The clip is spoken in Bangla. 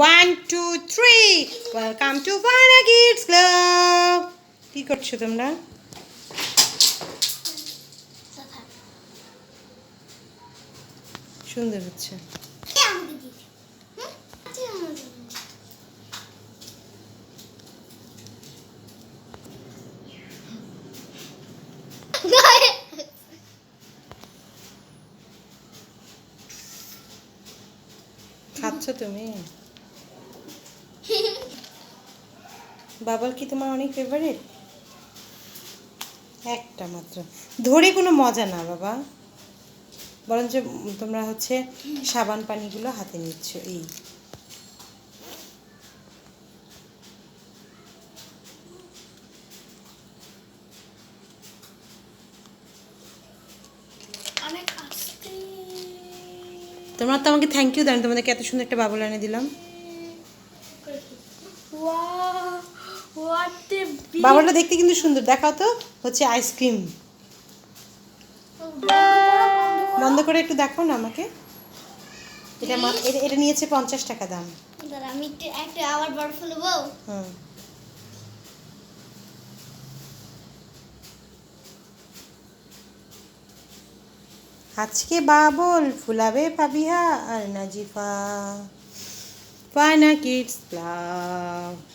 One two three welcome to Fanaa kids club কি করছ তোমরা? সুন্দর হচ্ছে। খাচ্ছ তুমি? বাবল কি তোমার অনেক ফেভারিট একটা মাত্র। ধরে কোনো মজা না বাবা। বরঞ্চ তোমরা হচ্ছে সাবান পানিগুলো হাতে নিচ্ছ এই। তোমরা তো আমাকে থ্যাংক ইউ দেন তোমাদেরকে এত সুন্দর একটা বাবল এনে দিলাম। Wow, বাবলটা দেখতে কিন্তু সুন্দর। দেখাও তো হচ্ছে আইসক্রিম বন্ধ করে একটু দেখাও না আমাকে। এটা এটা- নিয়েছে পঞ্চাশ টাকা দাম। আমি একটু আবার বড় ফুলবো। হুম। আজকে বাবল ফুলাবে পাবিহা আর নাজিফা। ফানা কিডস ক্লাব।